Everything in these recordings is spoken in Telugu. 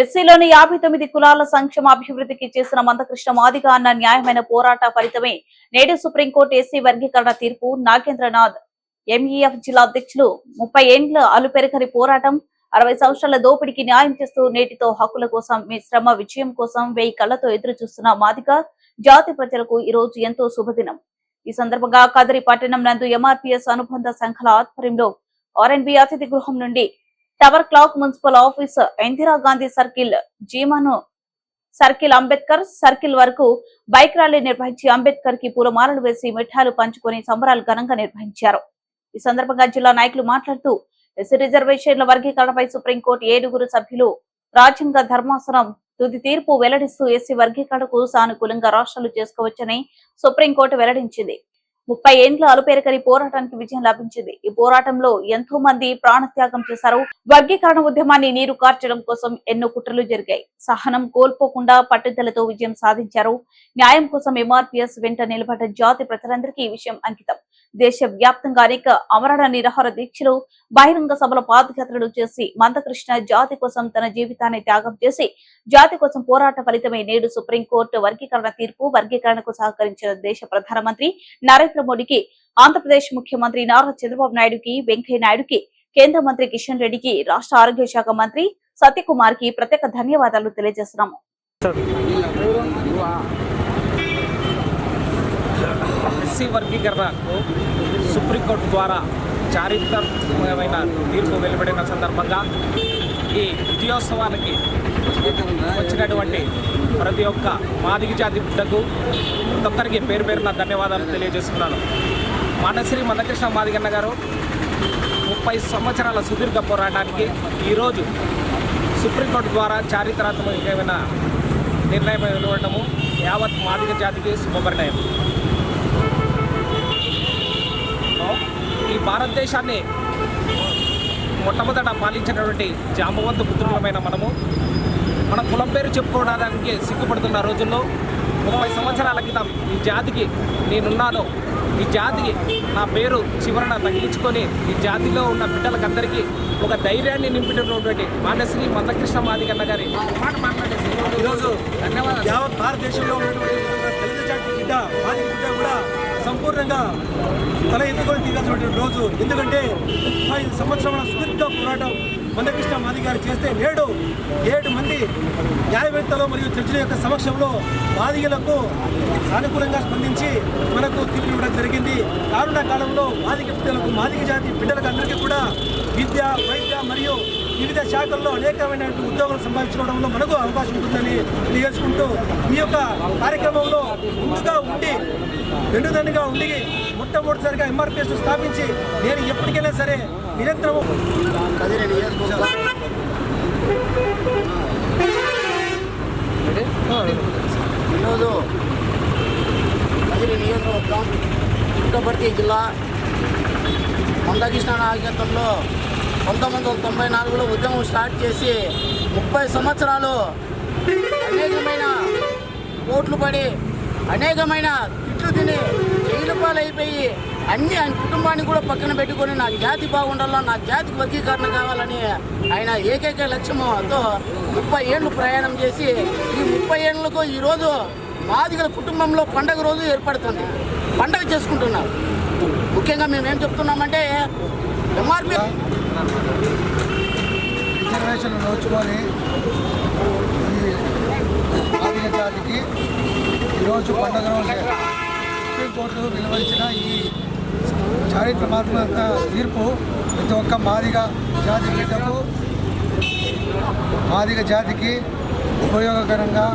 ఎస్సీలోని యాభై తొమ్మిది కులాల సంక్షేమ అభివృద్ధికి చేసిన మందకృష్ణ మాదిగ అన్న న్యాయమైన పోరాట ఫలితమే నేడు సుప్రీంకోర్టు ఎస్సీ వర్గీకరణ తీర్పు. నాగేంద్రనాథ్ ఎంఈఎఫ్ జిల్లా అధ్యక్షులు ముప్పై ఏండ్ల అలుపెరకని పోరాటం అరవై సంవత్సరాల దోపిడీకి న్యాయం చేస్తూ నేటితో హక్కుల కోసం మీ శ్రమ విజయం కోసం వెయ్యి కళ్ళతో ఎదురు చూస్తున్న మాదిక జాతి ప్రజలకు ఈ రోజు ఎంతో శుభదినం. ఈ సందర్భంగా కదిరి పట్టణం నందు ఎంఆర్పీఎస్ అనుబంధ సంఘాల ఆధ్వర్యంలో ఆర్ఎన్బి అతిథి గృహం నుండి tower clock municipal office Indira Gandhi circle జీమాను circle Ambedkar circle వరకు బైక్ ర్యాలీ నిర్వహించి అంబేద్కర్కి పూలమాలలు వేసి మిఠాలు పంచుకొని సంబరాలు ఘనంగా నిర్వహించారు. ఈ సందర్భంగా జిల్లా నాయకులు మాట్లాడుతూ ఎస్సీ రిజర్వేషన్ల వర్గీకరణపై సుప్రీంకోర్టు ఏడుగురు సభ్యులు రాజ్యాంగ ధర్మాసనం తుది తీర్పు వెల్లడిస్తూ ఎస్సీ వర్గీకరణకు సానుకూలంగా రాష్ట్రాలు చేసుకోవచ్చని సుప్రీంకోర్టు వెల్లడించింది. ముప్పై ఏండ్ల అలుపేరకరి పోరాటానికి విజయం లభించింది. ఈ పోరాటంలో ఎంతో మంది ప్రాణత్యాగం చేశారు. వర్గీకరణ ఉద్యమాన్ని నీరు కార్చడం కోసం ఎన్నో కుట్రలు జరిగాయి. సహనం కోల్పోకుండా పట్టుదలతో విజయం సాధించారు. న్యాయం కోసం ఎంఆర్పీఎస్ వెంట నిలబడ్డ జాతి ప్రజలందరికీ ఈ విషయం అంకితం. దేశ వ్యాప్తంగా అనేక అమరణ నిరాహార దీక్షలు బహిరంగ సభల పాదయాత్రలు చేసి మందకృష్ణ జాతి కోసం తన జీవితాన్ని త్యాగం చేసి జాతి కోసం పోరాట ఫలితమే నేడు సుప్రీంకోర్టు వర్గీకరణ తీర్పు వర్గీకరణకు సహకరించిన దేశ ప్రధానమంత్రి నరేంద్ర మోడీకి ఆంధ్రప్రదేశ్ ముఖ్యమంత్రి నారా చంద్రబాబు నాయుడుకి వెంకయ్య నాయుడుకి కేంద్ర మంత్రి కిషన్ రెడ్డికి రాష్ట్ర ఆరోగ్య శాఖ మంత్రి సత్యకుమార్కి ప్రత్యేక ధన్యవాదాలు తెలియజేస్తున్నాము. ఎస్సీ వర్గీకరణకు సుప్రీంకోర్టు ద్వారా చారిత్రాత్మకమైన తీర్పు వెలువడిన సందర్భంగా ఈ విజయోత్సవానికి వచ్చినటువంటి ప్రతి ఒక్క మాదిగ జాతి బిడ్డకు ప్రతి ఒక్కరికి పేరు పేరున ధన్యవాదాలు తెలియజేస్తున్నాను. మానశ్రీ మందకృష్ణ మాదిగన్న గారు ముప్పై సంవత్సరాల సుదీర్ఘ పోరాటానికి ఈరోజు సుప్రీంకోర్టు ద్వారా చారిత్రాత్మకమైన నిర్ణయం వెలువడము యావత్ మాదిగ జాతికి శుభపరిణయం. ఈ భారతదేశాన్ని మొట్టమొదట పాలించినటువంటి జాంబవంతు పుత్రులమైన మనము. మన కులం పేరు చెప్పుకోవడానికి సిగ్గుపడుతున్న రోజుల్లో ముప్పై సంవత్సరాల క్రితం ఈ జాతికి నేనున్నాను. ఈ జాతికి నా పేరు చివరన తగ్గించుకొని ఈ జాతిలో ఉన్న బిడ్డలకందరికీ ఒక ధైర్యాన్ని నింపినటువంటి మానశ్రీ మందకృష్ణ మాదిగన్న గారి మాట మాట్లాడేసి ఈరోజు ధన్యవాదాలు. యావత్ భారతదేశంలో ఉన్నటువంటి తెలుగు జాతి బిడ్డ బాధిత బిడ్డ కూడా సంపూర్ణంగా తల ఎత్తుకొని తీరాల్సినటువంటి రోజు. ఎందుకంటే ముప్పై సంవత్సరాల సుదీర్ఘ పోరాటం మందకృష్ణ మాది గారు చేస్తే నేడు ఏడు మంది న్యాయవేత్తలు మరియు జడ్జిల యొక్క సమక్షంలో బాధితులకు సానుకూలంగా స్పందించి మనకు తీర్పు ఇవ్వడం జరిగింది. కారుణ కాలంలో బాధిక బిడ్డలకు మాదిక జాతి బిడ్డలకు అందరికీ కూడా విద్య వైద్య మరియు వివిధ శాఖల్లో అనేకమైనటువంటి ఉద్యోగాలు సంపాదించుకోవడంలో మనకు అవకాశం ఉంటుందని తెలియజేసుకుంటూ ఈ యొక్క కార్యక్రమంలో ముందుగా ఉండి వెన్నుదన్నుగా ఉండి మొట్టమొదటిసారిగా ఎంఆర్పిఎస్ స్థాపించి నేను ఎప్పటికైనా సరే నిరంతరము ఈరోజు కదిరి నియోజకవర్గం పుట్టపర్తి జిల్లా మందకృష్ణ నాయకత్వంలో పంతొమ్మిది వందల తొంభై నాలుగులో ఉద్యమం స్టార్ట్ చేసి ముప్పై సంవత్సరాలు అనేకమైన ఓట్లు పడి అనేకమైన తిట్లు తిని జైలు పాలైపోయి అన్ని ఆయన కుటుంబాన్ని కూడా పక్కన పెట్టుకొని నా జాతి బాగుండాలా నా జాతికి వర్గీకరణ కావాలని ఆయన ఏకైక లక్ష్యంతో ముప్పై ఏళ్ళు ప్రయాణం చేసి ఈ ముప్పై ఏళ్ళకు ఈరోజు మాదిగల కుటుంబంలో పండగ రోజు ఏర్పడుతుంది. పండగ చేసుకుంటున్నారు. ముఖ్యంగా మేము ఏం చెప్తున్నామంటే ఎంఆర్పి రిజర్వేషన్ నోచుకొని ఈ ఆదిన జాతికి ఈరోజు పండుగ రోజు సుప్రీంకోర్టు వెలువరించిన ఈ చారిత్రాత్మక తీర్పు ప్రతి ఒక్క మాదిగ జాతి బిడ్డకు మాదిగ జాతికి ఉపయోగకరంగా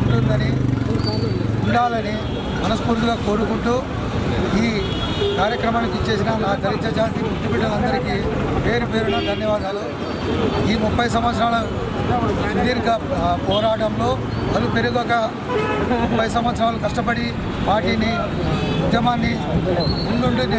ఉంటుందని ఉండాలని మనస్ఫూర్తిగా కోరుకుంటూ ఈ కార్యక్రమానికి ఇచ్చేసిన నా దళిత జాతి పుట్టిబిడ్డలందరికీ పేరు పేరున ధన్యవాదాలు. ఈ ముప్పై సంవత్సరాల సుదీర్ఘ పోరాటంలో పలు పెరుగక ముప్పై సంవత్సరాలు కష్టపడి పార్టీని ఉద్యమాన్ని ముందుండి నేను